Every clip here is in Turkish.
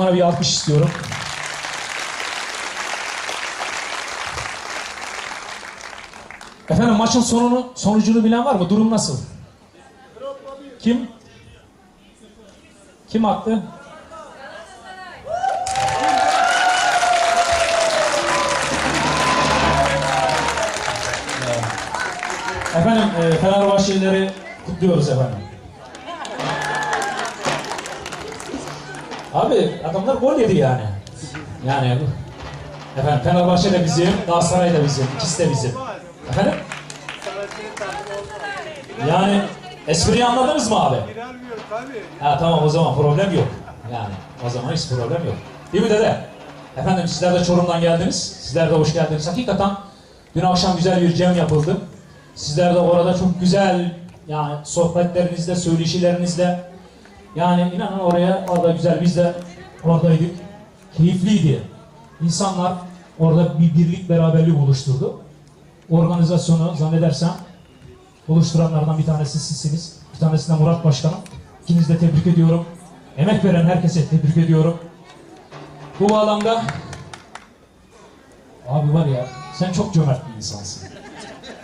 Bana bir alkış istiyorum. Efendim maçın sonunu, sonucunu bilen var mı? Durum nasıl? Kim? Kim attı? Efendim e, Fenerbahçelileri kutluyoruz efendim. Abi adamlar gol yedi yani. Yani efendim Fenerbahçe de bizim, Galatasaray da bizim, ikisi de bizim. Efendim? Yani espriyi anladınız mı abi? Ha tamam o zaman problem yok. Yani o zaman hiç problem yok. Değil mi dede? Efendim sizler de Çorum'dan geldiniz. Sizler de hoş geldiniz. Hakikaten dün akşam güzel bir cem yapıldı. Sizler de orada çok güzel yani sohbetlerinizle, söyleşilerinizle yani inanın oraya orada güzel biz de oradaydık. Keyifliydi. İnsanlar orada bir birlik beraberlik oluşturdu. Organizasyonu zannedersem oluşturanlardan bir tanesi sizsiniz. Bir tanesi de Murat Başkanım. İkinizi de tebrik ediyorum. Emek veren herkese tebrik ediyorum. Bu bağlamda abi var ya sen çok cömert bir insansın.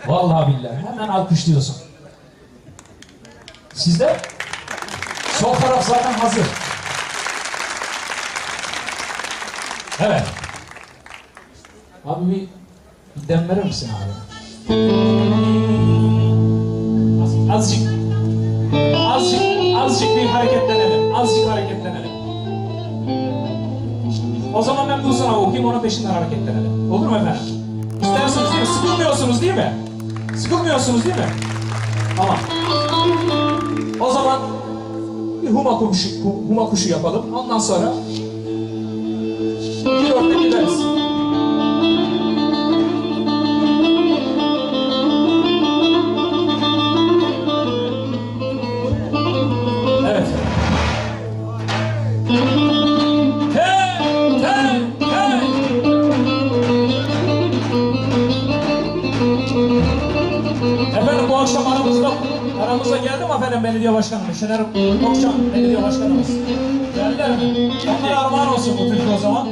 Vallahi billahi hemen alkışlıyorsun. Sizde sol taraf zaten hazır. Evet. Abi bir, bir dem verir misin abi? Az- Azıcık, azıcık, azıcık bir hareketlenelim. Azıcık hareketlenelim. O zaman ben bu sana okuyayım, onun peşinden hareketlenelim. Olur mu efendim? İsterseniz değil mi? Sıkılmıyorsunuz değil mi? Sıkılmıyorsunuz değil mi? Tamam. O zaman bir huma kuşu, huma kuşu yapalım. Ondan sonra aramıza geldi mi efendim belediye başkanımız? Şener Okçan belediye başkanımız. Geldiler mi? Onlara armağan olsun bu türkü o zaman.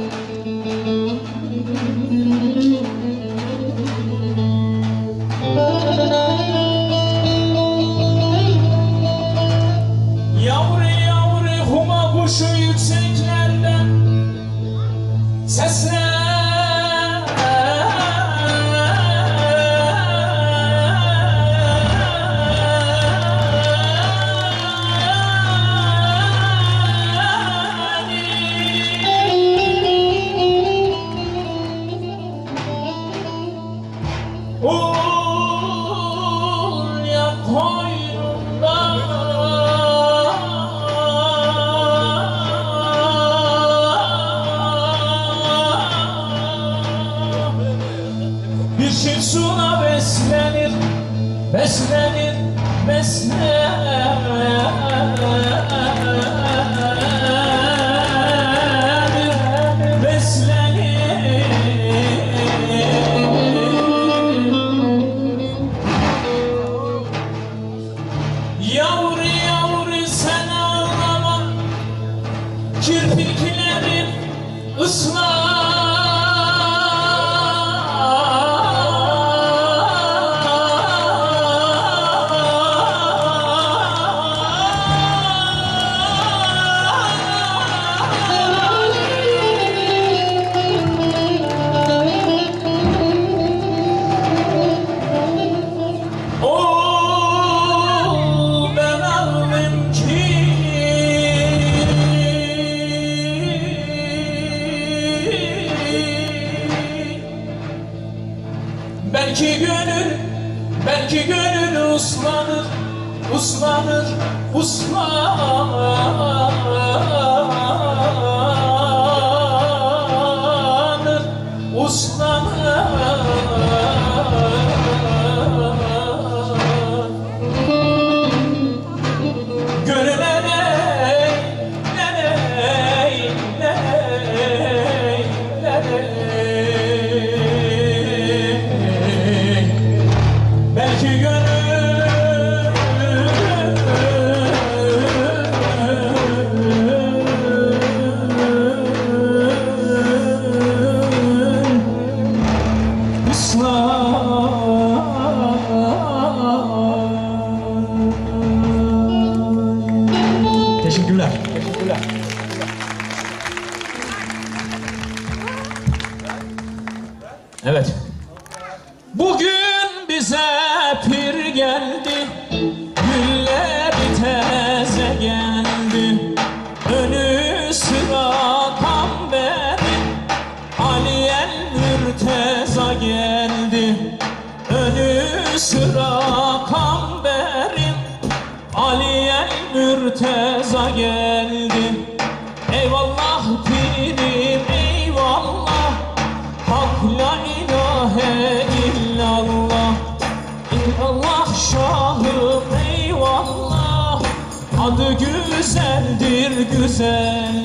بسند بسند Belki gönül, belki gönül uslanır, uslanır, uslanır, Evet. listen.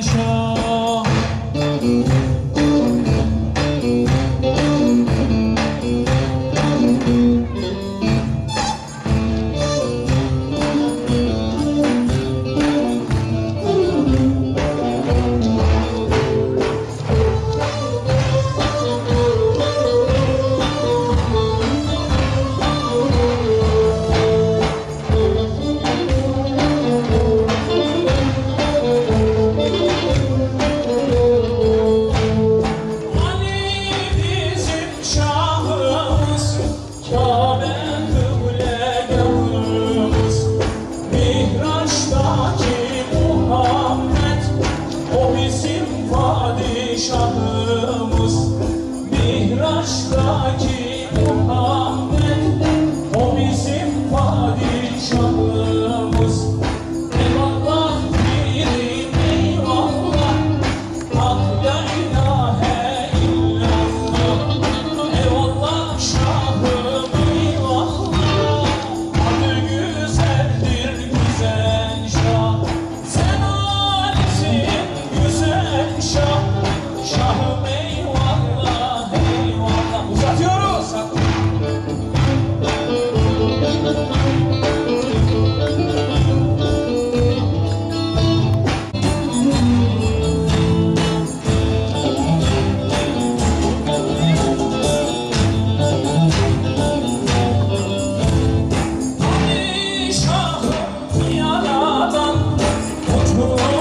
Oh.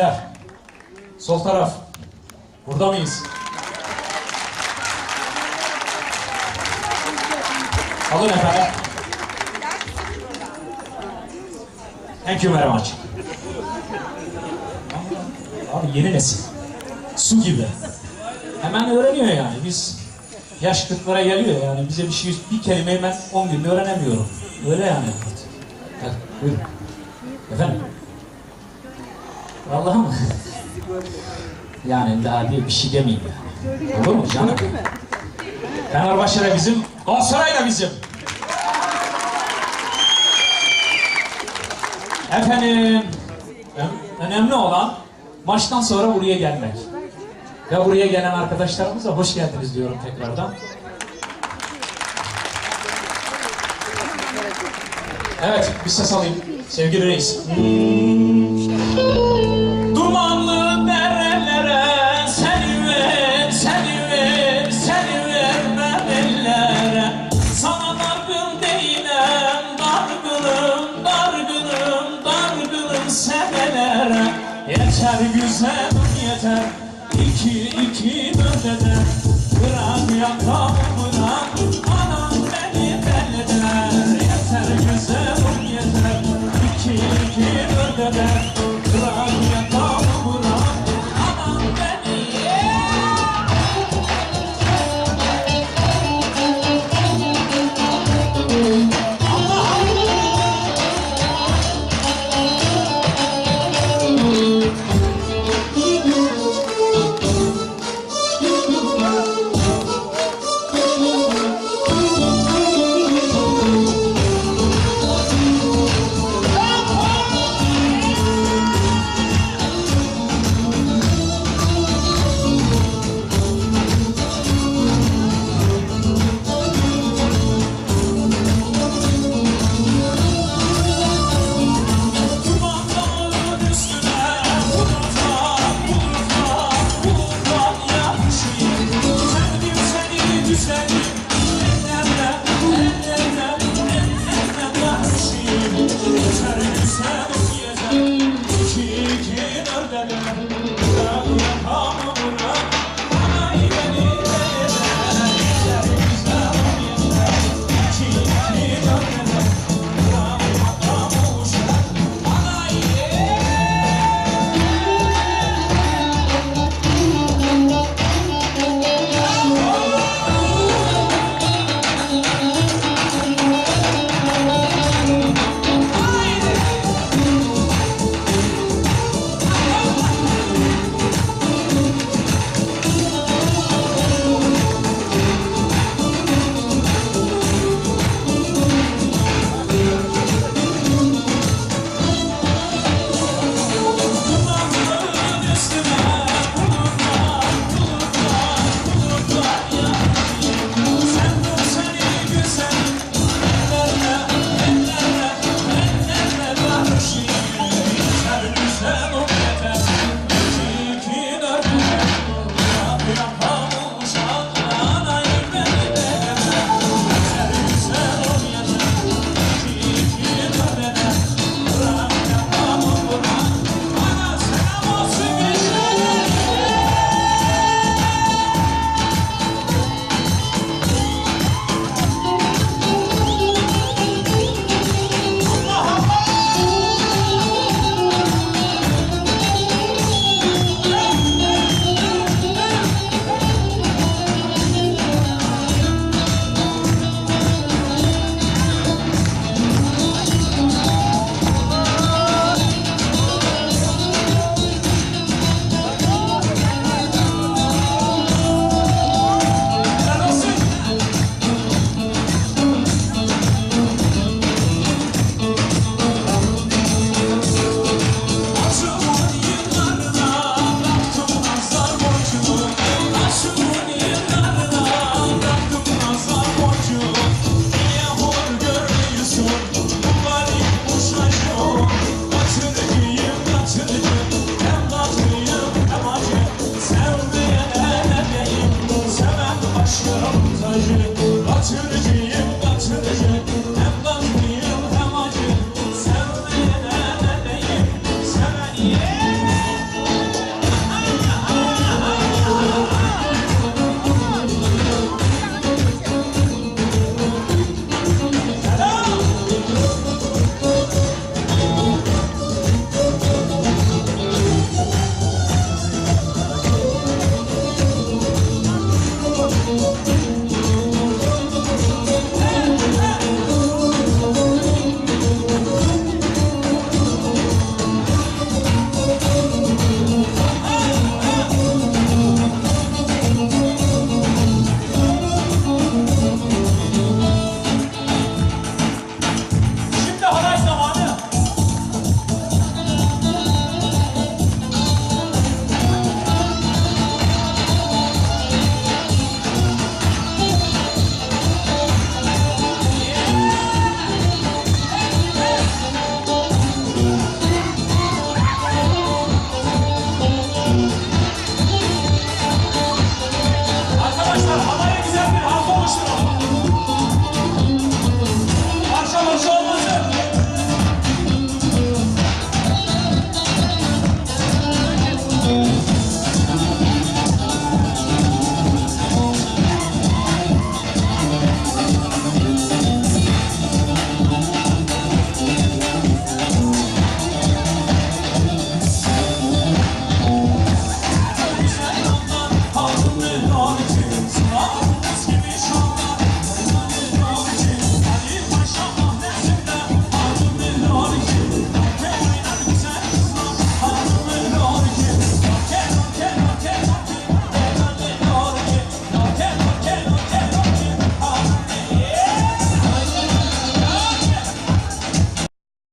Teşekkürler. Sol taraf. Burada mıyız? Alın efendim. Thank you very much. Abi yeni nesil. Su gibi. Hemen öğreniyor yani. Biz yaş kırklara geliyor yani. Bize bir şey, bir kelimeyi ben 10 günde öğrenemiyorum. Öyle yani. Evet, buyurun. Vallahi mı? Yani daha diye bir şey demeyeyim yani. Olur mu canım? Fenerbahçe de bizim, Galatasaray da bizim. Efendim, önemli olan maçtan sonra buraya gelmek. Ve buraya gelen arkadaşlarımıza hoş geldiniz diyorum tekrardan. Evet, bir ses alayım. Sevgili reis.